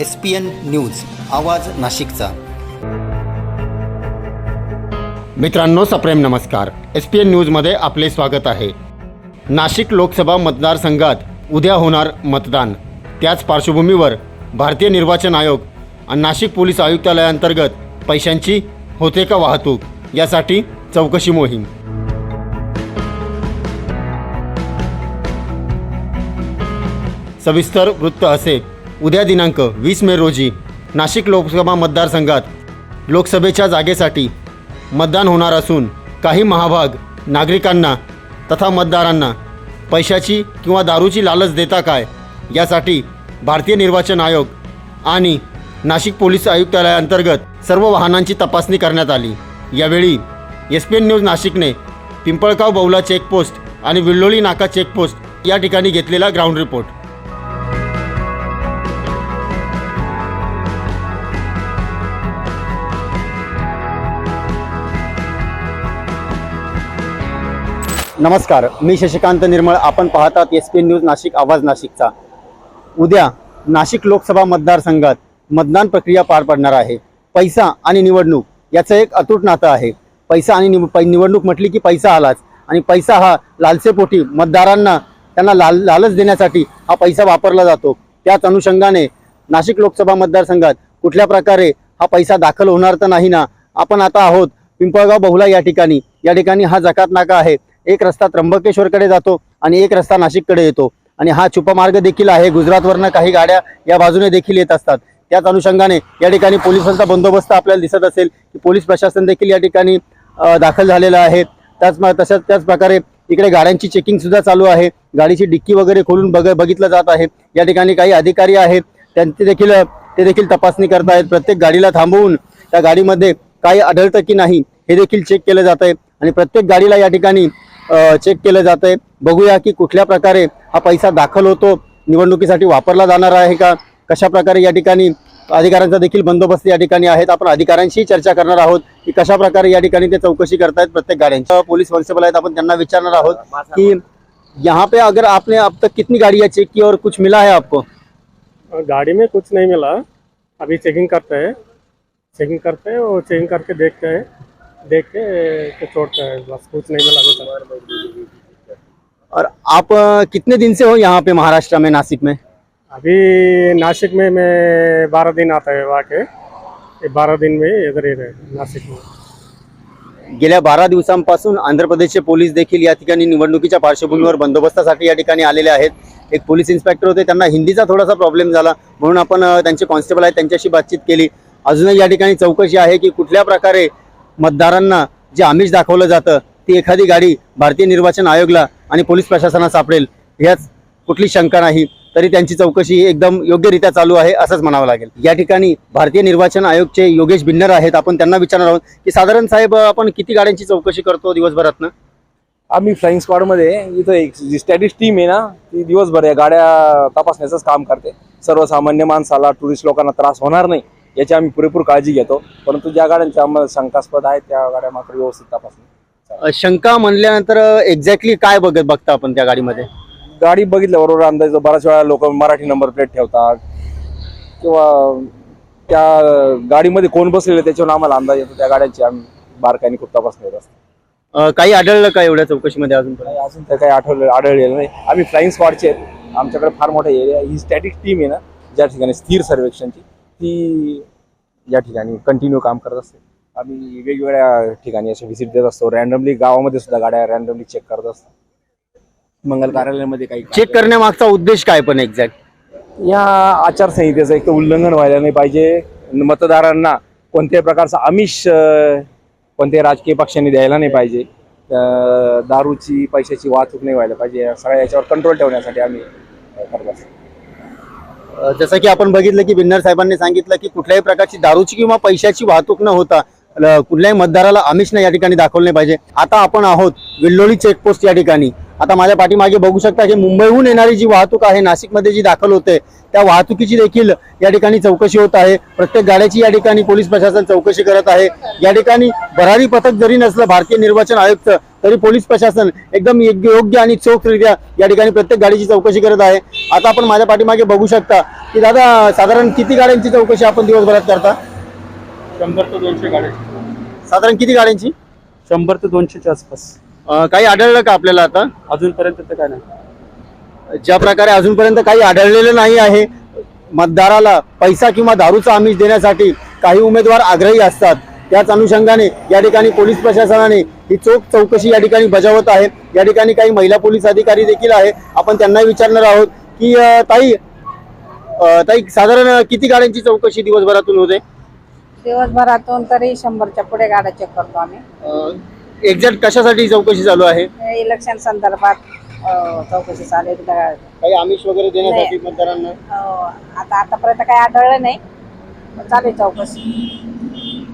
S P N news आवाज नाशिकचा. मित्रांनो सप्रेम नमस्कार. एस पी एन न्यूजमध्ये आपले स्वागत आहे. नाशिक लोकसभा मतदारसंघात उद्या होणार मतदान. त्याच पार्श्वभूमीवर भारतीय निर्वाचन आयोग आणि नाशिक पोलीस आयुक्तालयाअंतर्गत पैशांची होते का वाहतूक यासाठी चौकशी मोहीम. सविस्तर वृत्त असे. उद्या दिनांक वीस मे रोजी नाशिक लोकसभा मतदारसंघात लोकसभेच्या जागेसाठी मतदान होणार असून काही महाभाग नागरिकांना तथा मतदारांना पैशाची किंवा दारूची लालच देता काय यासाठी भारतीय निर्वाचन आयोग आणि नाशिक पोलीस आयुक्तालयाअंतर्गत सर्व वाहनांची तपासणी करण्यात आली. यावेळी एस पी एन न्यूज नाशिकने पिंपळगाव बौला चेकपोस्ट आणि विल्लोळी नाका चेकपोस्ट या ठिकाणी घेतलेला ग्राउंड रिपोर्ट नमस्कार मी शशिकांत निर्मळ. आपण पाहतात एस पी न्यूज नाशिक आवाज नाशिकचा. उद्या नाशिक लोकसभा मतदारसंघात मतदान प्रक्रिया पार पडणार आहे. पैसा आणि निवडणूक याचं एक अतूट नातं आहे. पैसा आणि निव पै- निवडणूक म्हटली की पैसा आलाच. आणि पैसा हा लालसेपोटी मतदारांना त्यांना लाल लालच देण्यासाठी हा पैसा वापरला जातो. त्याच अनुषंगाने नाशिक लोकसभा मतदारसंघात कुठल्या प्रकारे हा पैसा दाखल होणार तर नाही ना आपण आता आहोत पिंपळगाव बहुला या ठिकाणी. या ठिकाणी हा जकात नाका आहे. एक रस्ता त्र्यंबकेश्वरकडे जातो आणि एक रस्ता नाशिककडे येतो. आणि हा छुपा देखील आहे. गुजरातवरनं काही गाड्या या बाजूने देखील येत असतात. त्याच अनुषंगाने या ठिकाणी पोलिसांचा बंदोबस्त आपल्याला दिसत असेल की पोलीस प्रशासन देखील या ठिकाणी दाखल झालेलं आहे. त्याच तसंच त्याच प्रकारे इकडे गाड्यांची चेकिंग सुद्धा चालू आहे. गाडीची डिक्की वगैरे खोलून बघ बघितलं जात आहे. या ठिकाणी काही अधिकारी आहेत. त्यांची देखील ते देखील तपासणी करत आहेत प्रत्येक गाडीला थांबवून त्या गाडीमध्ये काही आढळतं की नाही हे देखील चेक केलं जात आहे आणि प्रत्येक गाडीला या ठिकाणी चेक केलं जात आहे बघूया की कुठल्या प्रकारे हा पैसा दाखल होतो. निवडणुकीसाठी वापरला जाणार आहे का? कशा प्रकारे या ठिकाणी अधिकाऱ्यांचा देखील बंदोबस्त या ठिकाणी आहेत? आपण अधिकाऱ्यांशी चर्चा करणार आहोत की कशा प्रकारे या ठिकाणी ते चौकशी करतायत प्रत्येक गाड्यांची. पोलीस कॉन्स्टेबल आहेत. आपण त्यांना विचारणार आहोत की यहाँ पे अगर आपने अब तक कितनी गाड़ियाँ चेक की और कुछ मिला है आपको? गाड़ी में कुछ नहीं मिला। अभी चेकिंग करते हैं। चेकिंग करते हैं और चेकिंग करके देखते हैं। देख के तो छोड़ते हैं बस कुछ नहीं मिला अभी तक। और आप अ, कितने दिन से हो यहाँ पे महाराष्ट्र में नासिक में? अभी नासिक में मैं बारह दिन आता है वहाँ के। ये बारह दिन में इधर ही रहे नासिक में। गेल्या बारा दिवसांपासून आंध्र प्रदेशचे पोलीस देखील या ठिकाणी निवडणुकीच्या पार्श्वभूमीवर बंदोबस्तासाठी या ठिकाणी आलेले आहेत. एक पोलीस इन्स्पेक्टर होते त्यांना हिंदीचा थोडासा प्रॉब्लेम झाला. म्हणून आपण अ, त्यांचे कॉन्स्टेबल आहेत त्यांच्याशी बातचीत केली. अजूनही या ठिकाणी चौकशी आहे की कुठल्या प्रकारे मतदारांना जे आमिष दाखवलं जातं ती एखादी गाडी भारतीय निर्वाचन आयोगला आणि पोलीस प्रशासनाला सापडेल ह्याच कुठली शंका नाही. तरी त्यांची चौकशी एकदम योग्यरित्या चालू आहे असंच म्हणावं लागेल. या ठिकाणी भारतीय निर्वाचन आयोगचे योगेश भिन्नर आहेत. आपण त्यांना विचारणार आहोत की साधारण साहेब आपण किती गाड्यांची चौकशी करतो दिवसभरातनं? आम्ही फ्लाइंग स्क्वॉडमध्ये इथं एक जी स्टॅटिस टीम आहे ना ती दिवसभर या गाड्या तपासण्याचंच काम करते. सर्वसामान्य माणसाला टुरिस्ट लोकांना त्रास होणार नाही. याची आम्ही पुरेपूर काळजी घेतो. परंतु ज्या गाड्यांच्या आम्हाला शंकास्पद आहेत त्या गाड्या मात्र व्यवस्थित तपासणी अ, शंका म्हणल्यानंतर एक्झॅक्टली काय बघत बघता आपण त्या गाडीमध्ये? गाडी बघितल्याबरोबर अंदाज बऱ्याच वेळा लोक मराठी नंबर प्लेट ठेवतात. किंवा त्या गाडीमध्ये कोण बसलेलं त्याच्यावर आम्हाला अंदाज येतो. त्या गाड्यांची आम्ही बारकाईने खूप तपासणी करत. असतो काही आढळलं का एवढ्या चौकशीमध्ये अजून अजून तर काही आठवलं आढळलेलं नाही. आम्ही फ्लाइंग स्क्वॉडचे आहेत. आमच्याकडे फार मोठा एरिया ही स्टॅटिक टीम आहे ना ज्या ठिकाणी स्थिर सर्वेक्षणची. ती या ठिकाणी कंटिन्यू काम करत असते. आम्ही वेगवेगळ्या ठिकाणी असे व्हिजिट देत असतो. रॅन्डमली गावामध्ये सुद्धा गाड्या रॅन्डमली चेक करत असतो मंगल कार्यालयामध्ये काही चेक करण्यामागचा उद्देश काय पण एक्झॅक्ट या आचारसंहितेचं एक तर उल्लंघन व्हायला नाही पाहिजे. मतदारांना कोणत्याही प्रकारचं आमिष कोणत्याही राजकीय पक्षांनी द्यायला नाही पाहिजे. दारूची पैशाची वाहतूक नाही व्हायला पाहिजे. सगळ्या याच्यावर कंट्रोल ठेवण्यासाठी आम्ही करत असतो. जसं की आपण बघितलं की बिन्नर साहेबांनी सांगितलं की कुठल्याही प्रकारची दारूची किंवा पैशाची वाहतूक न होता कुठल्याही मतदाराला आमिष नाही या ठिकाणी दाखवलं नाही पाहिजे. आता आपण आहोत विल्लोळी चेकपोस्ट या ठिकाणी. आता माझ्या पाठीमागे बघू शकता की मुंबईहून येणारी जी वाहतूक आहे नाशिकमध्ये जी दाखल होते त्या वाहतुकीची देखील या ठिकाणी चौकशी होत आहे. प्रत्येक गाड्याची या ठिकाणी पोलीस प्रशासन चौकशी करत आहे. या ठिकाणी भरारी पथक जरी नसलं भारतीय निर्वाचन आयुक्त तरी पोलीस प्रशासन एकदम योग्य आणि चोखरित्या या ठिकाणी प्रत्येक गाडीची चौकशी करत आहे. आता आपण माझ्या पाठीमागे बघू शकता की दादा साधारण किती गाड्यांची चौकशी आपण दिवसभरात करता? शंभर ते दोनशे गाड्या साधारण किती गाड्यांची? शंभर ते दोनशेच्या आसपास. अं, काही आढळलं का आपल्याला आता? अजूनपर्यंत तर काय नाही. ज्या प्रकारे अजूनपर्यंत काही आढळलेलं नाही आहे मतदाराला पैसा किंवा दारूचा आमिष देण्यासाठी काही उमेदवार आग्रही असतात. त्याच अनुषंगाने या ठिकाणी पोलीस प्रशासनाने ही चोख चौकशी या ठिकाणी बजावत आहे. या ठिकाणी काही महिला पोलीस अधिकारी देखील आहे. आपण त्यांनाही विचारणार आहोत की अं, ताई अं, ताई साधारण किती गाड्यांची चौकशी दिवसभरातून होते? दिवसभरातून तरी शंभरच्या पुढे गाड्या चेक करतो आम्ही. एक्झॅक्ट कशासाठी चौकशी चालू आहे? इलेक्शन संदर्भात अं, चौकशी चालू आहे. तिथं, काही आमिष वगैरे देण्यासाठी मतदारांना? अं, आता आतापर्यंत काही आढळलं नाही. पण चालू आहे चौकशी.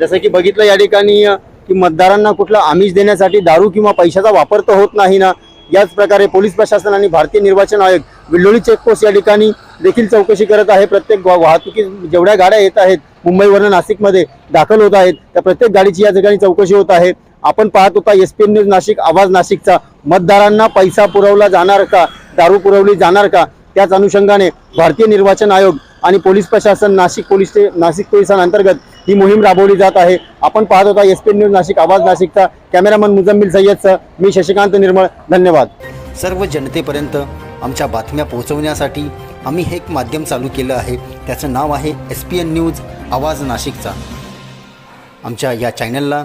जसं की बघितलं या ठिकाणी अ, की मतदारांना कुठला आमिष देण्यासाठी दारू किंवा पैशाचा वापर तर होत नाही ना. याच प्रकारे पोलीस प्रशासन आणि भारतीय निर्वाचन आयोग विल्लोळी चेकपोस्ट या ठिकाणी देखील चौकशी करत आहे. प्रत्येक वा- वाहतुकी जेवढ्या गाड्या येत आहेत मुंबईवरून नाशिकमध्ये दाखल होत आहेत त्या प्रत्येक गाडीची या ठिकाणी चौकशी होत आहे. आपण पाहत होता एस पी न्यूज नाशिक आवाज नाशिकचा. मतदारांना पैसा पुरवला जाणार का? दारू पुरवली जाणार का? त्याच अनुषंगाने भारतीय निर्वाचन आयोग आणि पोलीस प्रशासन नाशिक पोलीस स्टे- नाशिक पोलिसांअंतर्गत ही मोहीम राबवली जात आहे. आपण पाहत होता एस पी न्यूज नाशिक आवाज नाशिकचा. कॅमेरामन मुजम्मिल सय्यदसह मी शशिकांत निर्मळ. धन्यवाद. सर्व जनतेपर्यंत आमच्या बातम्या पोहोचवण्यासाठी आम्ही हे एक माध्यम चालू केलं आहे. त्याचं नाव आहे एस पी एन न्यूज आवाज नाशिकचा. आमच्या या चॅनलला